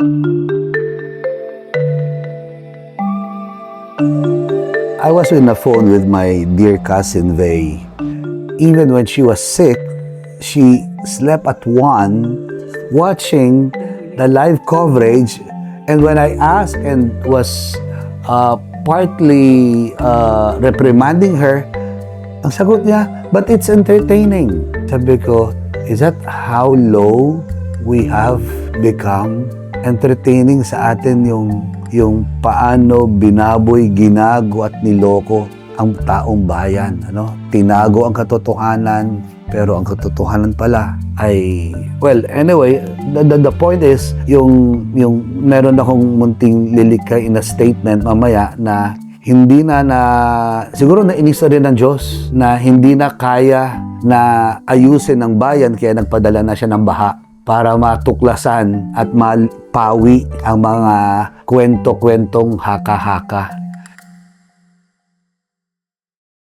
I was on the phone with my dear cousin Vay. Even when she was sick, she slept at 1 watching the live coverage. And when I asked and was uh, partly uh, reprimanding her, ang sagot niya, but it's entertaining. Sabi ko, is that how low we have become? Entertaining sa atin yung yung paano binaboy, ginago at niloko ang taong bayan. Ano? Tinago ang katotohanan, pero ang katotohanan pala ay well anyway the, the, the point is yung yung meron akong munting lilikay in a statement mamaya na hindi na na siguro na inisa rin ng Diyos na hindi na kaya na ayusin ng bayan kaya nagpadala na siya ng baha para matuklasan at mapawi ang mga kwento-kwentong haka-haka